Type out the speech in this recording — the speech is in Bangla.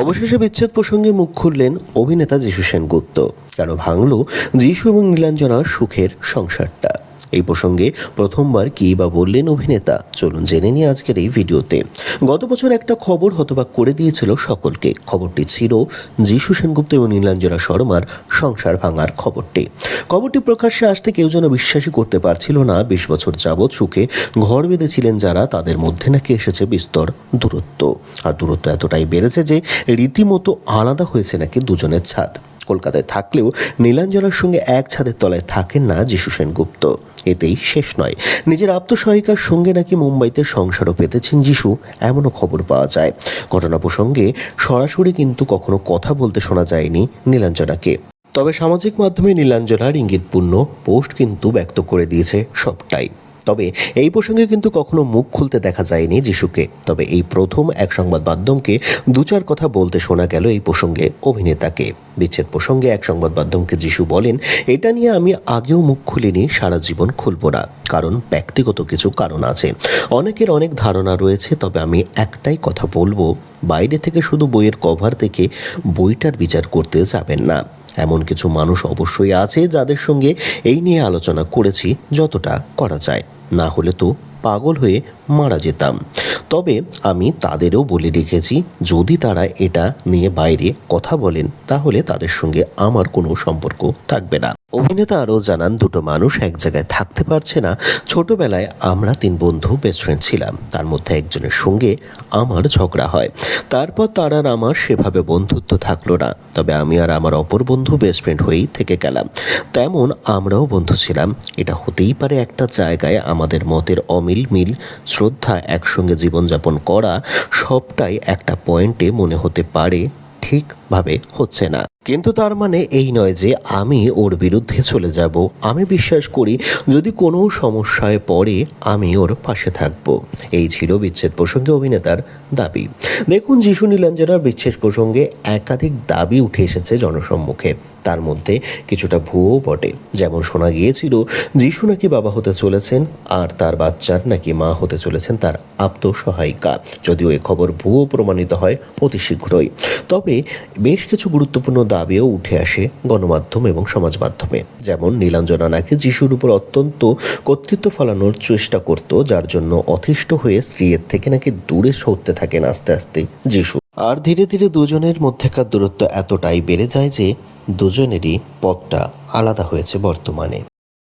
অবশেষে বিচ্ছেদ প্রসঙ্গে মুখ খুললেন অভিনেতা যিশু সেনগুপ্ত। কেন ভাঙল যিশু এবং নীলাঞ্জনার সুখের সংসারটা? এই প্রসঙ্গে প্রথমবার কী বা বললেন অভিনেতা? চলুন জেনে নিই আজকের এই ভিডিওতে। গত বছর একটা খবর হতবাক করে দিয়েছিল সকলকে। খবরটি ছিল যিশু সেনগুপ্ত এবং নীলাঞ্জনা শর্মার সংসার ভাঙার খবরটি। খবরটি প্রকাশ্যে আসতে কেউ যেন বিশ্বাসই করতে পারছিল না, বিশ বছর যাবৎ সুখে ঘর বেঁধেছিলেন যারা, তাদের মধ্যে নাকি এসেছে বিস্তর দূরত্ব। আর দূরত্ব এতটাই বেড়েছে যে রীতিমতো আলাদা হয়েছে নাকি দুজনের ছাদ। কলকাতায় থাকলেও নীলাঞ্জনার সঙ্গে এক ছাদের তলায় থাকেন না যিশু সেনগুপ্ত। এতেই শেষ নয়। নিজের আত্মসহায়িকার সঙ্গে নাকি মুম্বাইতে সংসারও পেতেছেন যিশু, এমনও খবর পাওয়া যায়। ঘটনা প্রসঙ্গে সরাসরি কিন্তু কখনো কথা বলতে শোনা যায়নি নীলাঞ্জনাকে। তবে সামাজিক মাধ্যমে নীলাঞ্জনার ইঙ্গিতপূর্ণ পোস্ট কিন্তু ব্যক্ত করে দিয়েছে সবটাই। তবে এই প্রসঙ্গে কিন্তু কখনো মুখ খুলতে দেখা যায়নি যিশুকে। তবে এই প্রথম এক সংবাদ মাধ্যমকে দু চার কথা বলতে শোনা গেল এই প্রসঙ্গে অভিনেতাকে। বিচ্ছেদ প্রসঙ্গে এক সংবাদ মাধ্যমকে যিশু বলেন, এটা নিয়ে আমি আগেও মুখ খুলিনি, সারা জীবন খুলব না। কারণ ব্যক্তিগত কিছু কারণ আছে। অনেকের অনেক ধারণা রয়েছে, তবে আমি একটাই কথা বলব, বাইরে থেকে শুধু বইয়ের কভার থেকে বইটার বিচার করতে যাবেন না। এমন কিছু মানুষ অবশ্যই আছে যাদের সঙ্গে এই নিয়ে আলোচনা করেছি, যতটা করা যায়। না হলে তো পাগল হয়ে মারা যেতাম। তবে আমি তাদেরও বলে রেখেছি, যদি তারা এটা নিয়ে বাইরে কথা বলেন, তাহলে তাদের সঙ্গে আমার কোনো সম্পর্ক থাকবে না। অভিনেতা আরও জানান, দুটো মানুষ এক জায়গায় থাকতে পারছে না। ছোটবেলায় আমরা তিন বন্ধু বেস্ট ফ্রেন্ড ছিলাম। তার মধ্যে একজনের সঙ্গে আমার ঝগড়া হয়। তারপর তার আর আমার সেভাবে বন্ধুত্ব থাকল না। তবে আমি আর আমার অপর বন্ধু বেস্ট ফ্রেন্ড হয়েই থেকে গেলাম। তেমন আমরাও বন্ধু ছিলাম। এটা হতেই পারে একটা জায়গায় আমাদের মতের অমিল মিল শ্রদ্ধা একসঙ্গে জীবনযাপন করা সবটাই একটা পয়েন্টে মনে হতে পারে ঠিকভাবে হচ্ছে না। কিন্তু তার মানে এই নয় যে আমি ওর বিরুদ্ধে চলে যাব। আমি বিশ্বাস করি, যদি কোনো সমস্যায় পড়ে, আমি ওর পাশে থাকব। এই ছিল বিচ্ছেদ প্রসঙ্গে অভিনেতার দাবি। দেখুন, যিশু নীলাঞ্জনার বিচ্ছেদ প্রসঙ্গে একাধিক দাবি উঠে এসেছে জনসম্মুখে। তার মধ্যে কিছুটা ভুয়ো বটে। যেমন শোনা গিয়েছিল, যিশু নাকি বাবা হতে চলেছেন, আর তার বাচ্চার নাকি মা হতে চলেছেন তার আত্মসহায়িকা। যদিও এ খবর ভুয়ো প্রমাণিত হয় অতি শীঘ্রই। তবে বেশ কিছু গুরুত্বপূর্ণ দাবিও উঠে আসে গণমাধ্যম এবং সমাজ মাধ্যমে। যেমন নীলাঞ্জনা নাকি যিশুর উপর অত্যন্ত কর্তৃত্ব ফলানোর চেষ্টা করত, যার জন্য অতিষ্ঠ হয়ে স্ত্রীর থেকে নাকি দূরে সরতে থাকেন আস্তে আস্তে যিশু। আর ধীরে ধীরে দুজনের মধ্যেকার দূরত্ব এতটাই বেড়ে যায় যে দুজনেরই পথটা আলাদা হয়েছে বর্তমানে।